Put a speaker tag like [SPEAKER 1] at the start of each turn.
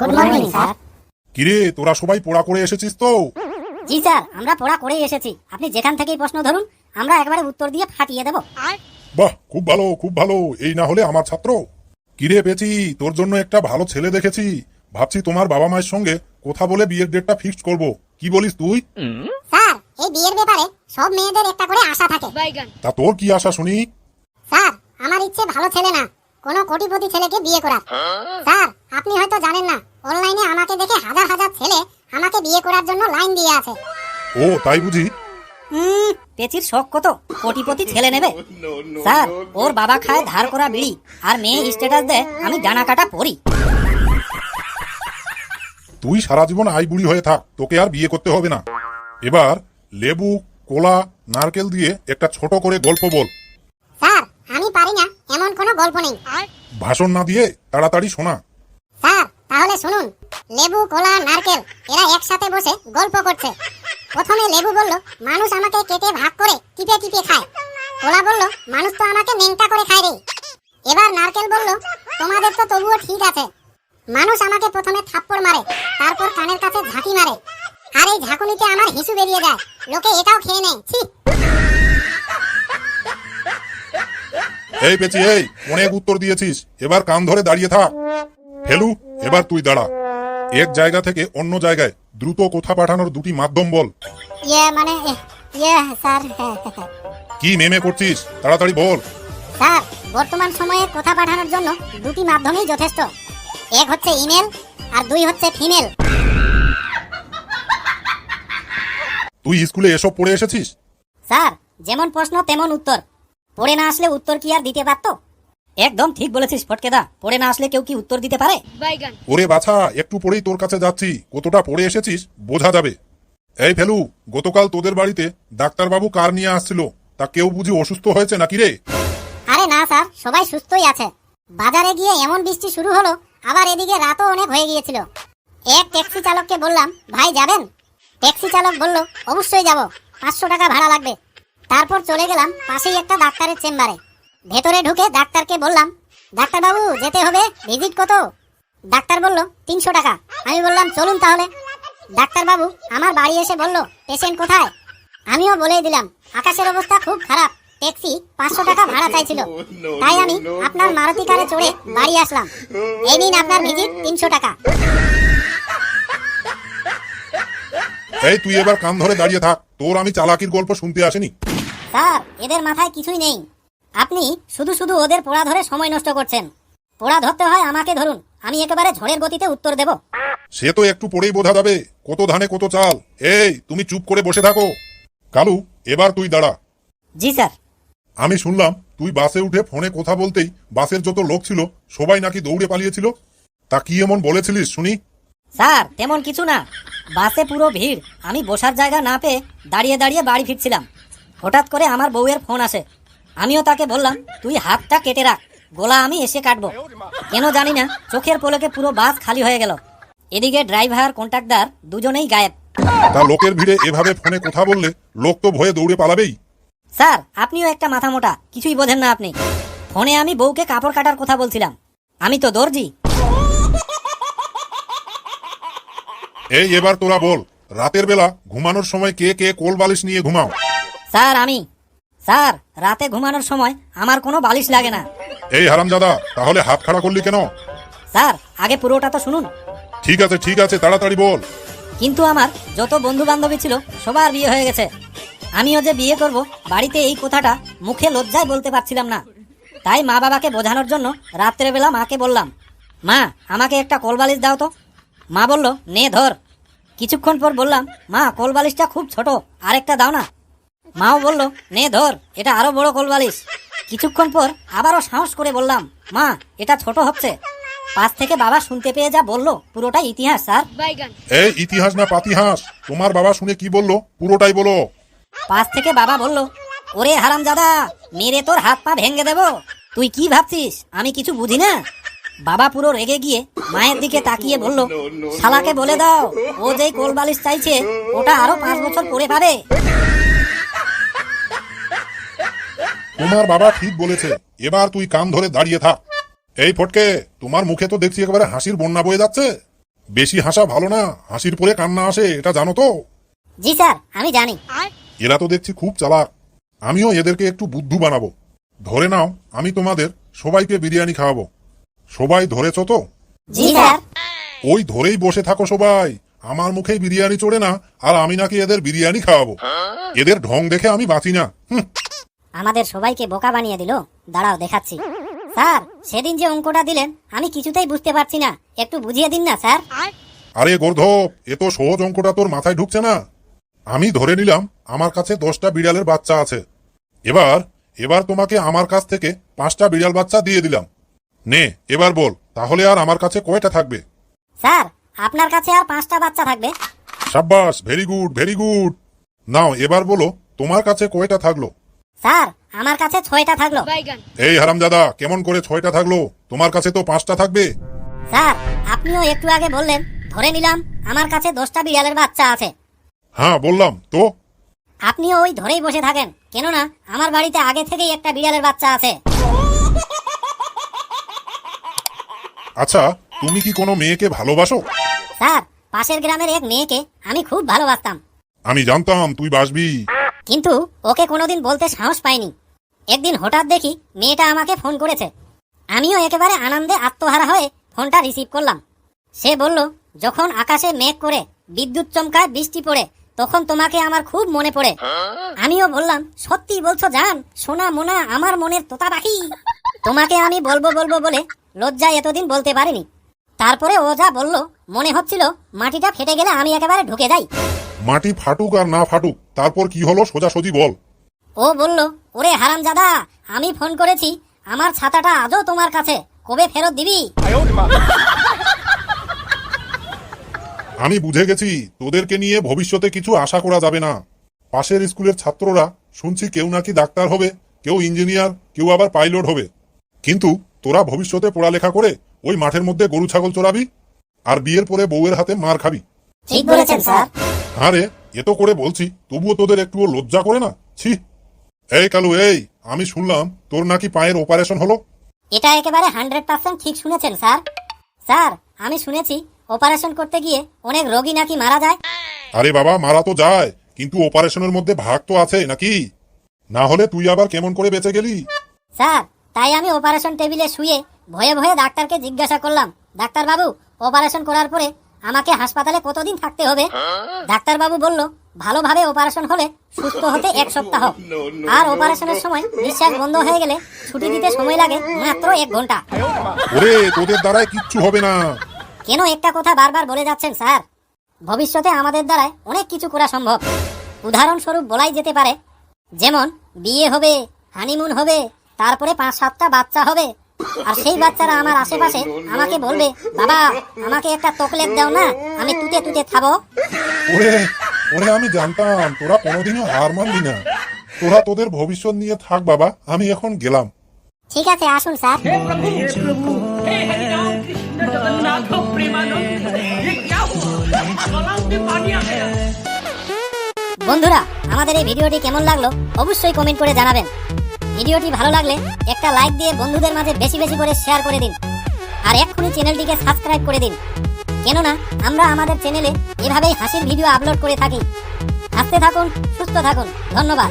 [SPEAKER 1] Good morning sir
[SPEAKER 2] কিরে তোরা সবাই পোড়া করে এসেছিস তো?
[SPEAKER 1] জি স্যার আমরা পড়া করেই এসেছি। আপনি যেখান থেকেই প্রশ্ন ধরুন আমরা একবারে উত্তর দিয়ে ফাটিয়ে দেব।
[SPEAKER 2] বাহ খুব ভালো খুব ভালো। এই না হলে আমার ছাত্র। কিরে পেছি তোর জন্য একটা ভালো ছেলে দেখেছি। ভাবছি তোমার বাবা মায়ের সঙ্গে কথা বলে বিয়ের ডেটটা ফিক্সড করব। কি বলিস তুই?
[SPEAKER 3] স্যার এই বিয়ের ব্যাপারে সব মেয়েদের একটা করে আশা থাকে।
[SPEAKER 2] তা তোর কি আশা শুনি?
[SPEAKER 3] স্যার আমার ইচ্ছে ভালো ছেলে না। কোনো কোটিপতি ছেলেকে বিয়ে করার। স্যার আপনি হয়তো জানেন না অনলাইনে আমাকে দেখে হাজার হাজার ছেলে আমাকে বিয়ে করার জন্য লাইন দিয়ে আছে।
[SPEAKER 2] ও তাই বুঝি?
[SPEAKER 1] হুম পেচির শখ কত? কোটিপতি ছেলে নেবে? স্যার ওর বাবা খায় ধার করা বিড়ি আর মেয়ে স্ট্যাটাস দেয় আমি ডানা কাটা পড়ি
[SPEAKER 2] তুই সারা জীবন আই বুড়ি হয়ে থাক তোকে আর বিয়ে করতে হবে না। এবার লেবু কোলা নারকেল দিয়ে একটা ছোট করে গল্প বল
[SPEAKER 3] স্যার আমি পারি না এমন কোনো গল্প নেই।
[SPEAKER 2] ভাষণ না দিয়ে তাড়াতাড়ি শোনা।
[SPEAKER 3] স্যার তাহলে শুনুন। লেবু কলা নারকেল এরা একসাথে বসে গল্প করছে। প্রথমে লেবু বলল মানুষ আমাকে কেটে ভাগ করে টিপে টিপে খায়। কলা বলল মানুষ তো আমাকে নেংটা করে খায় রে। এবার নারকেল বলল তোমাদের তো তবুও ঠিক আছে। মানুষ আমাকে প্রথমে থাপ্পড় মারে তারপর কানের কাছে ঝাঁকি মারে। আর এই ঝাঁকুনিতে আমার হিসু বেরিয়ে যায়। লোকে এটাও খেয়ে নেয়। ছি।
[SPEAKER 2] এই পেছি এই অনেক উত্তর দিয়েছিস। এবার কান ধরে দাঁড়িয়ে থাক। ফেলু এবার তুই দাঁড়া। এক জায়গা থেকে অন্য জায়গায় দ্রুত কথা পাঠানোর দুটি মাধ্যম বল।
[SPEAKER 3] ইয়ে মানে ইয়ে স্যার
[SPEAKER 2] কি মেমে করছিস তাড়াতাড়ি বল।
[SPEAKER 3] স্যার বর্তমান সময়ে কথা পাঠানোর জন্য দুটি মাধ্যমেই যথেষ্ট। এক হচ্ছে ইমেল আর দুই হচ্ছে ফিমেল।
[SPEAKER 2] তুই স্কুলে এসব পড়ে এসেছিস?
[SPEAKER 1] স্যার যেমন প্রশ্ন তেমন উত্তর। পড়ে না আসলে উত্তর কি আর দিতে পারতো? একদম ঠিক বলেছিস ফটকেদা। পড়ে না আসলে কেউ কি উত্তর দিতে পারে?
[SPEAKER 2] ওরে বাছা একটু পরেই তোর কাছে যাচ্ছি। কতটা পড়ে এসেছিস বোঝা যাবে। এই ফেলু গতকাল তোদের বাড়িতে ডাক্তারবাবু কার নিয়ে আসছিল? তা কেউ বুঝি অসুস্থ হয়েছে নাকি রে?
[SPEAKER 3] আরে না স্যার সবাই সুস্থই আছে। বাজারে গিয়ে এমন বৃষ্টি শুরু হলো আবার এদিকে রাতও অনেক হয়ে গিয়েছিল। এক ট্যাক্সি চালককে বললাম ভাই যাবেন? ট্যাক্সি চালক বলল অবশ্যই যাব। পাঁচশো টাকা ভাড়া লাগবে। তারপর চলে গেলাম পাশেই একটা ডাক্তারের চেম্বারে। ভেতরে ঢুকে ডাক্তারকে বললাম, ডাক্তারবাবু, যেতে হবে? ভিজিট কত? ডাক্তার বলল, তিনশো টাকা। আমি বললাম, চলুন তাহলে। ডাক্তারবাবু আমার বাড়ি এসে বলল, পেশেন্ট কোথায়? আমিও বলেই দিলাম, আকাশের অবস্থা খুব খারাপ। ট্যাক্সি পাঁচশো টাকা ভাড়া চাইছিল। তাই আমি আপনার মারুতি কারে চড়ে বাড়ি আসলাম। এই নিন আপনার ভিজিট তিনশো টাকা।
[SPEAKER 2] এই, তুই এবার কান ধরে দাঁড়িয়ে থাক। তোর আমি চালাকির গল্প শুনতে আসিনি।
[SPEAKER 1] স্যার এদের মাথায় কিছুই নেই। আপনি শুধু শুধু ওদের পোড়া ধরে সময় নষ্ট করছেন। পোড়া ধরতে হয় আমাকে ধরুন আমি একেবারে ঝড়ের গতিতে উত্তর দেব।
[SPEAKER 2] সে তো একটু পরেই বোঝা যাবে কত ধানে কত চাল। এই তুমি চুপ করে বসে থাকো। কালু এবার তুই দাঁড়া।
[SPEAKER 1] জি স্যার।
[SPEAKER 2] আমি শুনলাম তুই বাসে উঠে ফোনে কথা বলতেই বাসের যত লোক ছিল সবাই নাকি দৌড়ে পালিয়েছিল। তা কি এমন বলেছিলিস শুনি?
[SPEAKER 1] স্যার তেমন কিছু না। বাসে পুরো ভিড়। আমি বসার জায়গা না পেয়ে দাঁড়িয়ে দাঁড়িয়ে বাড়ি ফিরছিলাম। হঠাৎ করে আমার বউয়ের ফোন আসে। আমিও তাকে বললাম তুই হাতটা কেটে রাখ গোলা আমি এসে কাটবো। কেন জানি না চোখের পলকে পুরো বাস খালি হয়ে গেল। এদিকে ড্রাইভার কন্ট্রাক্টর দুজনেই গায়েব।
[SPEAKER 2] তা লোকের ভিড়ে এভাবে ফোনে কথা বললে লোক তো ভয়ে দৌড়ে পালাবেই।
[SPEAKER 1] স্যার আপনিও একটা মাথা মোটা কিছুই বোঝেন না আপনি। ফোনে আমি বউকে কাপড় কাটার কথা বলছিলাম। আমি তো দর্জি।
[SPEAKER 2] এই এবার তোরা বল রাতের বেলা ঘুমানোর সময় কে কে কোল বালিশ নিয়ে ঘুমাও?
[SPEAKER 1] স্যার আমি। স্যার রাতে ঘুমানোর সময় আমার কোনো বালিশ লাগে না।
[SPEAKER 2] এই হারামজাদা তাহলে হাত খাড়া করলি কেন?
[SPEAKER 1] স্যার আগে পুরোটা তো শুনুন।
[SPEAKER 2] ঠিক আছে ঠিক আছে তাড়াতাড়ি বল।
[SPEAKER 1] কিন্তু আমার যত বন্ধু বান্ধবী ছিল সবার বিয়ে হয়ে গেছে। আমিও যে বিয়ে করব বাড়িতে এই কথাটা মুখে লজ্জায় বলতে পারছিলাম না। তাই মা বাবাকে বোঝানোর জন্য রাত্রেবেলা মাকে বললাম মা আমাকে একটা কলবালিশ দাও তো। মা বলল নে ধর। কিছুক্ষণ পর বললাম মা কলবালিশটা খুব ছোট আরেকটা দাও না। মাও বলল নে ধর এটা আরও বড় কলবালিশ। কিছুক্ষণ পর আবারও সাহস করে বললাম মা এটা ছোট হচ্ছে। পাশ থেকে বাবা শুনতে পেয়ে যা বলল পুরোটাই ইতিহাস স্যার।
[SPEAKER 2] এই ইতিহাস না পাতিহাস তোমার বাবা শুনে কি বলল? পুরোটাই বলো।
[SPEAKER 1] পাশ থেকে বাবা বলল ওরে হারাম দাদা মেরে তোর হাত পা ভেঙে দেব। তুই কি ভাবছিস? আমি কিছু বুঝি না? বাবা পুরো রেগে গিয়ে মায়ের দিকে তাকিয়ে বলল শালাকে বলে দাও ও যেই কোল বালিশ চাইছে ওটা আরও পাঁচ বছর পরে পাবে।
[SPEAKER 2] তোমার বাবা ঠিক বলেছে এবার তুই কান ধরে দাঁড়িয়ে থাক। এই ফটকে তোমার মুখে তো দেখছি একেবারে হাসির বন্যা বয়ে যাচ্ছে। বেশি হাসা ভালো না হাসির পরে কান্না আসে এটা জানো তো?
[SPEAKER 1] জি স্যার আমি জানি।
[SPEAKER 2] এরা তো দেখছি খুব চালাক। আমিও এদেরকে একটু বুদ্ধু বানাবো। ধরে নাও আমি তোমাদের সবাইকে বিরিয়ানি খাওয়াবো। সবাই ধরেছ তো?
[SPEAKER 1] জি স্যার।
[SPEAKER 2] ওই ধরেই বসে থাকো সবাই। আমার মুখে বিরিয়ানি চড়ে না আর আমি নাকি এদের বিরিয়ানি খাওয়াবো। এদের ঢং দেখে আমি বাঁচি না।
[SPEAKER 1] আমাদের সবাইকে বোকা বানিয়ে দিল। দাঁড়াও দেখাচ্ছি। স্যার সেদিন যে অঙ্কটা দিলেন আমি কিছুতেই বুঝতে পারছি না। একটু বুঝিয়ে দিন না স্যার।
[SPEAKER 2] আরে গোর্ধপ এ তো সহজ অঙ্কটা তোর মাথায় ঢুকছে না? আমি ধরে নিলাম আমার কাছে দশটা বিড়ালের বাচ্চা আছে। এবার এবার তোমাকে আমার কাছ থেকে পাঁচটা বিড়াল বাচ্চা দিয়ে দিলাম। নে এবার বল তাহলে আর আমার কাছে কয়টা থাকবে?
[SPEAKER 1] স্যার আপনার কাছে আর পাঁচটা বাচ্চা থাকবে।
[SPEAKER 2] সাব্বাস very good very good. Now এবার বলো তোমার কাছে কয়টা থাকল?
[SPEAKER 1] স্যার আমার কাছে ছয়টা থাকল।
[SPEAKER 2] এই হারামজাদা কেমন করে ছয়টা থাকল? তোমার কাছে তো পাঁচটা থাকবে।
[SPEAKER 1] স্যার আপনিও একটু আগে বললেন ধরে নিলাম আমার কাছে দশটা বিড়ালের বাচ্চা আছে।
[SPEAKER 2] হ্যাঁ বললাম তো?
[SPEAKER 1] আপনিও ওই ধরেই বসে থাকেন কেননা আমার বাড়িতে আগে থেকেই একটা বিড়ালের বাচ্চা আছে।
[SPEAKER 2] আচ্ছা তুমি কি কোনো মেয়েকে ভালোবাসো?
[SPEAKER 1] স্যার পাশের গ্রামের এক মেয়েকে আমি খুব ভালোবাসতাম।
[SPEAKER 2] আমি জানতাম তুই বাসবি।
[SPEAKER 1] কিন্তু ওকে কোনোদিন বলতে সাহস পাইনি। একদিন হঠাৎ দেখি মেয়েটা আমাকে ফোন করেছে। আমিও একেবারে আনন্দে আত্মহারা হয়ে ফোনটা রিসিভ করলাম। সে বলল, যখন আকাশে মেঘ করে বিদ্যুৎ চমকায় বৃষ্টি পড়ে, তখন তোমাকে আমার খুব মনে পড়ে। আমিও বললাম, সত্যি বলছো জান, সোনা মোনা আমার মনের তোতা পাখি। তোমাকে আমি বলব বলব বলে লজ্জা এতদিন বলতে পারিনি। তারপরে ও যা বলল, মনে হচ্ছিল মাটিটা ফেটে গেলে আমি একেবারে ঢুকে যাই।
[SPEAKER 2] মাটি ফাটুক আর না ফাটুক তারপর কি হলো সোজাসুজি বল।
[SPEAKER 1] ও বলল ওরে হারামজাদা আমি ফোন করেছি আমার ছাতাটা আজও তোমার কাছে কবে ফেরত দিবি?
[SPEAKER 2] আমি বুঝে গেছি তোদেরকে নিয়ে ভবিষ্যতে কিছু আশা করা যাবে না। পাশের স্কুলের ছাত্ররা শুনছি কেউ নাকি ডাক্তার হবে কেউ ইঞ্জিনিয়ার কেউ আবার পাইলট হবে। কিন্তু তোরা ভবিষ্যতে পড়ালেখা করে ওই মাঠের মধ্যে গরু ছাগল চড়াবি আর বিয়ের পরে বউয়ের হাতে মার খাবি।
[SPEAKER 1] ঠিক বলেছেন স্যার।
[SPEAKER 2] আরে এ তো করে বলছি তবুও তোদের একটুও লজ্জা করে না? ছি। এই কালু এই আমি শুনলাম তোর নাকি পায়ের অপারেশন হলো।
[SPEAKER 1] এটা একেবারে হান্ড্রেড পার্সেন্ট ঠিক শুনেছেন স্যার। স্যার আমি শুনেছি অপারেশন করতে গিয়ে অনেক রোগী নাকি মারা যায়।
[SPEAKER 2] আরে বাবা মারা তো যায় কিন্তু অপারেশনের মধ্যে ভাগ তো আছে নাকি? না হলে তুই আবার কেমন করে বেঁচে গেলি?
[SPEAKER 1] স্যার তাই আমি অপারেশন টেবিলে শুয়ে ভয়ে ভয়ে ডাক্তারকে জিজ্ঞাসা করলাম। ডাক্তার বাবু অপারেশন করার পরে আমাকে হাসপাতালে কতদিন থাকতে হবে? ডাক্তার বাবু বলল ভালোভাবে অপারেশন হলে সুস্থ হতে এক সপ্তাহ। আর অপারেশনের সময় নিঃশ্বাস বন্ধ হয়ে গেলে ছুটি দিতে সময় লাগে মাত্র এক ঘণ্টা।
[SPEAKER 2] ওরে তোদের দ্বারায় কিচ্ছু হবে না।
[SPEAKER 1] কেন একটা কথা বারবার বলে যাচ্ছেন স্যার? ভবিষ্যতে আমাদের দ্বারায় অনেক কিছু করা সম্ভব। উদাহরণস্বরূপ বলাই যেতে পারে যেমন বিয়ে হবে হানিমুন হবে তারপরে পাঁচ সাতটা বাচ্চা হবে আর সেই বাচ্চারা আমার আশেপাশে আমাকে বলবে বাবা আমাকে একটা তকলেব দাও না আমি তুতে তুতে খাব।
[SPEAKER 2] ওরে ওরে আমি জানতাম তোরা কোনোদিনও হার মানবি না। তোরা তোদের ভবিষ্যৎ নিয়ে থাক বাবা আমি এখন গেলাম।
[SPEAKER 1] ঠিক আছে আসুন স্যার। বন্ধুরা আমাদের এই ভিডিওটি কেমন লাগল অবশ্যই কমেন্ট করে জানাবেন। ভিডিওটি ভালো লাগলে একটা লাইক দিয়ে বন্ধুদের মাঝে বেশি বেশি করে শেয়ার করে দিন। আর এক্ষুনি চ্যানেলটিকে সাবস্ক্রাইব করে দিন। কেননা, আমরা আমাদের চ্যানেলে এভাবেই হাসির ভিডিও আপলোড করে থাকি। হাসতে থাকুন, সুস্থ থাকুন। ধন্যবাদ।